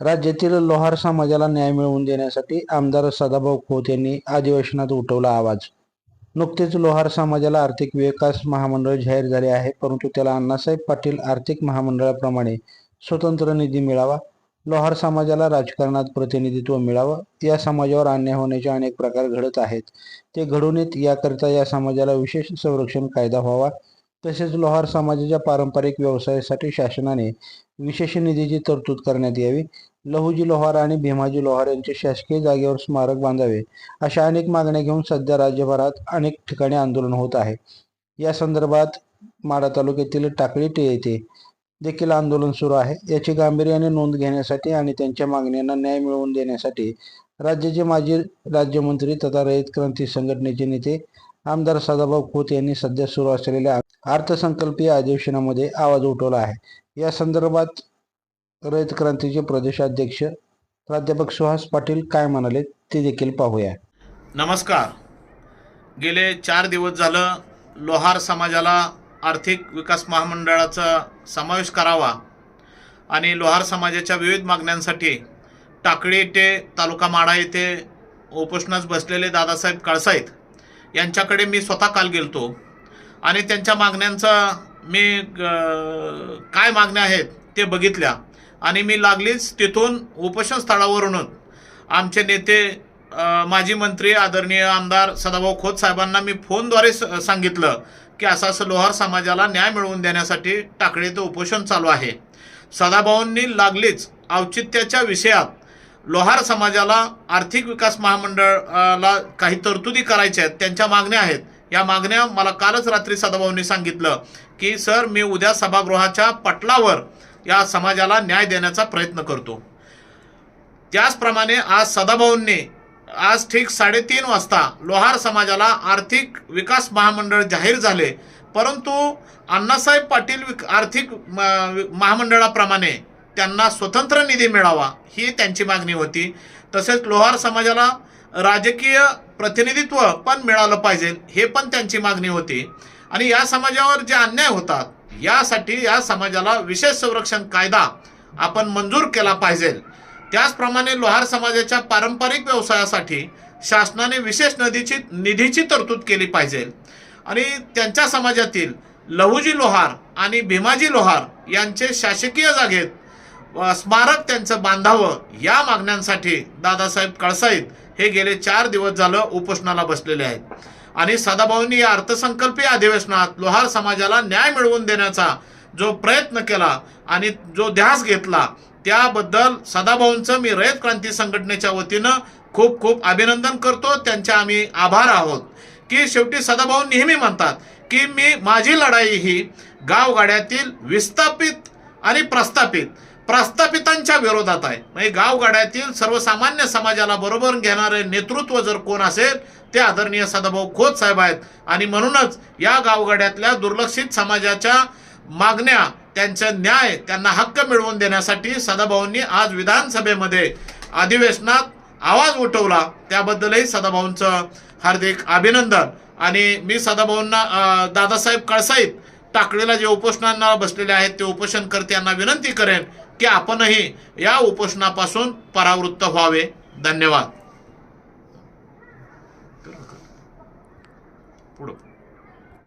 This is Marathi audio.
राज्यातील लोहार समाजाला न्याय मिळवून देण्यासाठी आमदार सदाभाऊ खोत यांनी अधिवेशनात उठवला आवाज. नुकतेच लोहार समाजाला आर्थिक विकास महामंडळ जाहीर झाले आहे परंतु त्याला अण्णासाहेब पाटील आर्थिक महामंडळाप्रमाणे स्वतंत्र निधी मिळावा लोहार समाजाला राजकारणात प्रतिनिधित्व मिळावं या समाजावर अन्याय होण्याचे अनेक प्रकार घडत आहेत. ते घडून येत याकरिता या समाजाला विशेष संरक्षण कायदा व्हावा तसेच लोहार समाजाच्या पारंपरिक व्यवसायासाठी शासनाने विशेष निधीची तरतूद करण्यात यावी. लहुजी लोहार आणि भीमाजी लोहार यांचे शासकीय जागेवर स्मारक बांधावे अशा अनेक मागण्या घेऊन सध्या राज्यभरात अनेक ठिकाणी आंदोलन होत आहे. या संदर्भात माढा तालुक्यातील टाकळी टे येथे देखील आंदोलन सुरू आहे. याची गांभीर्याने नोंद घेण्यासाठी आणि त्यांच्या मागण्यांना न्याय मिळवून देण्यासाठी राज्याचे माजी राज्यमंत्री तथा रयत क्रांती संघटनेचे नेते आमदार सदाभाऊ खोत यांनी सध्या सुरू असलेल्या अर्थसंकल्पीय अधिवेशनामध्ये आवाज उठवला आहे. या संदर्भात रयत क्रांतीचे प्रदेशाध्यक्ष प्राध्यापक सुहास पाटील काय म्हणाले ते देखील पाहूया. नमस्कार. गेले चार दिवस झालं लोहार समाजाला आर्थिक विकास महामंडळाचा समावेश करावा आणि लोहार समाजाच्या विविध मागण्यांसाठी टाकळी येथे तालुका माढा येथे उपोषणास बसलेले दादासाहेब काळसाईत यांच्याकडे मी स्वतः काल गेलतो. आणि त्यांच्या मागण्यांचा मी काय मागण्या आहेत ते बघितल्या. आणि मी लागलीच तिथून उपोषण स्थळावरूनच. आमचे नेते माजी मंत्री आदरणीय आमदार सदाभाऊ खोत साहेबांना मी फोनद्वारे स- सांगितलं की असं असं लोहार समाजाला न्याय मिळवून देण्यासाठी टाकळी उपोषण चालू आहे. सदाभाऊंनी लागलीच औचित्याच्या विषयात लोहार समाजाला आर्थिक विकास महामंडळाला काही तरतुदी करायच्या आहेत त्यांच्या मागण्या आहेत. या मागण्या मला कालच रात्री सदाभाऊंनी सांगितलं की सर मी उद्या सभागृहाच्या पटलावर या समाजाला न्याय देण्याचा प्रयत्न करतो. त्याचप्रमाणे आज सदाभाऊंनी आज ठीक साडेतीन वाजता लोहार समाजाला आर्थिक विकास महामंडळ जाहीर झाले परंतु अण्णासाहेब पाटील विक आर्थिक म- महामंडळाप्रमाणे त्यांना स्वतंत्र निधी मिळावा ही त्यांची मागणी होती. तसेच लोहार समाजाला राजकीय प्रतिनिधित्व पण मिळालं पाहिजे हे पण त्यांची मागणी होती. आणि या समाजावर जे अन्याय होतात यासाठी या समाजाला विशेष संरक्षण कायदा आपण मंजूर केला पाहिजे. त्याचप्रमाणे लोहार समाजाच्या पारंपरिक व्यवसायासाठी शासनाने विशेष नदीची निधीची तरतूद केली पाहिजे. आणि त्यांच्या समाजातील लहुजी लोहार आणि भीमाजी लोहार यांचे शासकीय जागेत स्मारक त्यांचं बांधावं या मागण्यांसाठी दादासाहेब कळसाईत हे गेले चार दिवस झालं उपोषणाला बसलेले आहेत. आणि सदाभाऊंनी या अर्थसंकल्पीय अधिवेशनात लोहार समाजाला न्याय मिळवून देण्याचा जो प्रयत्न केला आणि जो ध्यास घेतला त्याबद्दल सदाभाऊंचं मी रयत क्रांती संघटनेच्या वतीनं खूप खूप अभिनंदन करतो. त्यांचे आम्ही आभार आहोत. की शेवटी सदाभाऊ नेहमी म्हणतात की मी माझी लढाई ही गावगाड्यातील विस्थापित आणि प्रस्थापित प्रस्थापितांच्या विरोधात आहे. म्हणजे गावगाड्यातील सर्वसामान्य समाजाला बरोबर घेणारे नेतृत्व जर कोण असेल ते आदरणीय सदाभाऊ खोत साहेब आहेत. आणि म्हणूनच या गावगाड्यातल्या दुर्लक्षित समाजाच्या मागण्या त्यांचा न्याय त्यांना हक्क मिळवून देण्यासाठी सदाभाऊंनी आज विधानसभेमध्ये अधिवेशनात आवाज उठवला. त्याबद्दलही सदाभाऊंचं हार्दिक अभिनंदन. आणि मी सदाभाऊंना दादासाहेब कळसाईत टाकळीला जे उपोषणांना बसलेले आहेत ते उपोषणकर्त्यांना विनंती करेन. की आपणही या उपोषणापासून परावृत्त व्हावे. धन्यवाद. पुढं.